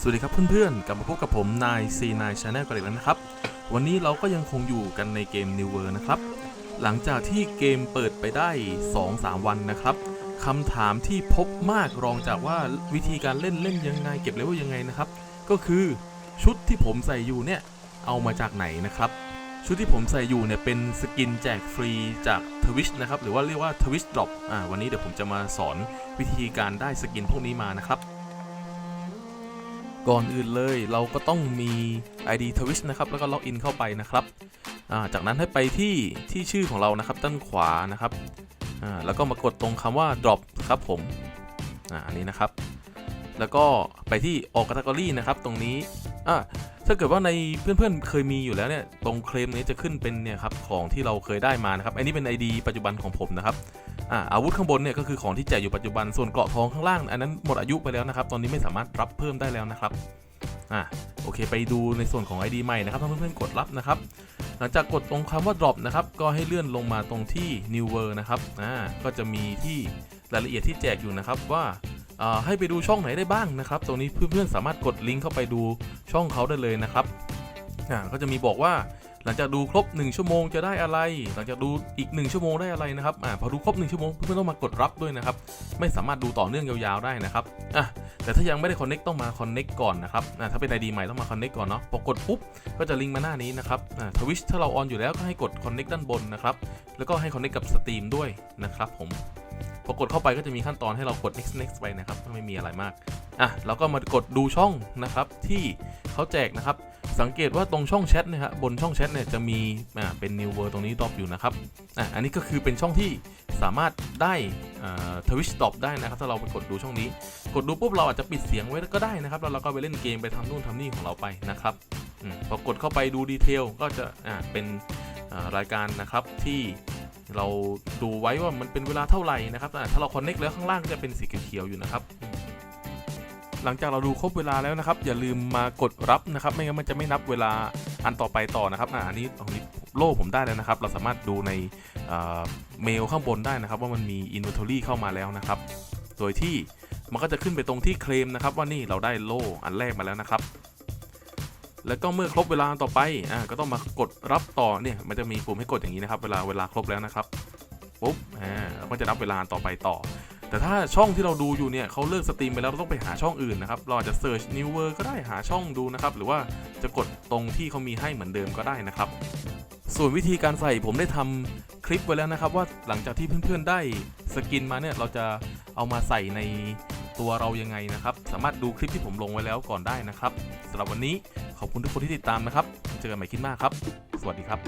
สวัสดีครับเพื่อนๆ กลับมาพบกับผมนาย C9 Channel กันอีกแล้วนะครับ วันนี้เราก็ยังคงอยู่กันในเกม New World นะครับ หลังจากที่เกมเปิดไปได้ 2-3 วันนะครับคำถามที่พบมากรองจากว่าวิธีการเล่นเล่นยังไง เก็บเลเวลยังไงนะครับ ก็คือชุดที่ผมใส่อยู่เนี่ย เอามาจากไหนนะครับ ชุดที่ผมใส่อยู่เนี่ยเป็นสกินแจกฟรีจาก Twitch นะครับ หรือว่าเรียกว่า Twitch Drop อ่าวันนี้เดี๋ยวผมจะมาสอนวิธีการได้สกินพวกนี้มานะครับ ก่อนอื่นเลยเราก็ต้องมี ID Twitch นะครับแล้วก็ล็อกอินเข้าไปนะครับจากนั้นให้ไปที่ที่ชื่อของเรานะครับด้านขวานะครับแล้วก็มากดตรงคำว่า drop ครับผมอ,อันนี้นะครับ แล้วก็ไปที่ all category นะครับตรงนี้ถ้าเกิดว่าในเพื่อนๆเคยมีอยู่แล้วเนี่ยตรงเคลมนี้จะขึ้นเป็นเนี่ยครับของที่เราเคยได้มานะครับ อันนี้เป็น ID ปัจจุบันของผมนะครับ อ่าอาวุธข้างบนเนี่ยก็คือของที่แจกอยู่ปัจจุบันส่วนเกราะทองข้างล่าง อันนั้นหมดอายุไปแล้วนะครับตอนนี้ไม่สามารถรับเพิ่มได้แล้วนะครับอ่าโอเค ไปดูในส่วนของ ID ใหม่นะครับถ้าเพื่อนๆกดรับนะครับ หลังจากกดตรงคำว่า drop นะครับก็ให้เลื่อนลงมาตรงที่ new world นะครับอ่าก็จะมีที่รายละเอียดที่แจกอยู่นะครับว่าอ่าให้ไปดูช่องไหนได้บ้างนะครับ ตรงนี้เพื่อนๆสามารถกดลิงก์เข้าไปดูช่องเขาได้เลยนะครับอ่าก็จะมีบอกว่า หลังจากดูครบ 1 ชั่วโมงจะได้อะไร หลังจากดูอีก 1 ชั่วโมงได้อะไรนะครับอ่าพอดูครบ 1 ชั่วโมงเพื่อนๆต้องมากดรับด้วยนะครับ ไม่สามารถดูต่อเนื่องยาวๆได้นะครับอะแต่ถ้ายังไม่ได้ connect ต้องมา connect ก่อนนะครับอ่าถ้าเป็น ID ใหม่ต้องมา connect ก่อนเนาะพอกดปุ๊บก็จะลิงก์มาหน้านี้นะครับอ่าทวิชถ้าเราออนอยู่แล้วก็ให้กด connect ด้านบนนะครับแล้วก็ให้ connect กับ Steam ด้วยนะครับผมพอกดเข้าไปก็จะมีขั้นตอนให้เรากด next next ไปนะครับไม่มีอะไรมากอะเราก็มากดดูช่องนะครับที่เขาแจกนะครับ สังเกตว่าตรงช่องแชทเนี่ยฮะบนช่องแชทเนี่ยจะมีอ่าเป็น new world ตรงนี้ดรอปอยู่นะครับอะอันนี้ก็คือเป็นช่องที่สามารถได้ทวิชดรอปได้นะครับ ถ้าเราไปกดดูช่องนี้ กดดูปุ๊บเราอาจจะปิดเสียงไว้ก็ได้นะครับ แล้วเราก็ไปเล่นเกมไปทำนู่นทำนี่ของเราไปนะครับอมพอกดเข้าไปดูดีเทลก็จะอ่าเป็นอ่ารายการนะครับที่เราดูไว้ว่ามันเป็นเวลาเท่าไหร่นะครับ ถ้าเราคอนเน็กแล้วข้างล่างจะเป็นสีเขียวอยู่นะครับ หลังจากเราดูครบเวลาแล้วนะครับ อย่าลืมมากดรับนะครับ ไม่งั้นมันจะไม่นับเวลาอันต่อไปต่อนะครับอ่าอันนี้ตรงนี้โล่ผมได้แล้วนะครับ เราสามารถดูในเมลข้างบนได้นะครับ ว่ามันมี inventory เข้ามาแล้วนะครับ โดยที่มันก็จะขึ้นไปตรงที่เคลมนะครับ ว่านี่เราได้โล่อันแรกมาแล้วนะครับ แล้วก็เมื่อครบเวลาต่อไปอ่าก็ต้องมากดรับต่อเนี่ยมันจะมีปุ่มให้กดอย่างนี้นะครับ เวลาเวลาครบแล้วนะครับปุ๊บอ่าก็จะนับเวลาต่อไปต่อ แต่ถ้าช่องที่เราดูอยู่เนี่ยเขาเลิกสตรีมไปแล้วเราต้องไปหาช่องอื่นนะครับ เราอาจจะ search new world ก็ได้หาช่องดูนะครับ หรือว่าจะกดตรงที่เขามีให้เหมือนเดิมก็ได้นะครับ ส่วนวิธีการใส่ผมได้ทำคลิปไว้แล้วนะครับ ว่าหลังจากที่เพื่อนๆได้สกินมาเนี่ยเราจะเอามาใส่ในตัวเรายังไงนะครับ สามารถดูคลิปที่ผมลงไว้แล้วก่อนได้นะครับสำหรับวันนี้ขอบคุณทุกคนที่ติดตามนะครับ เจอกันใหม่คลิปหน้าครับ สวัสดีครับ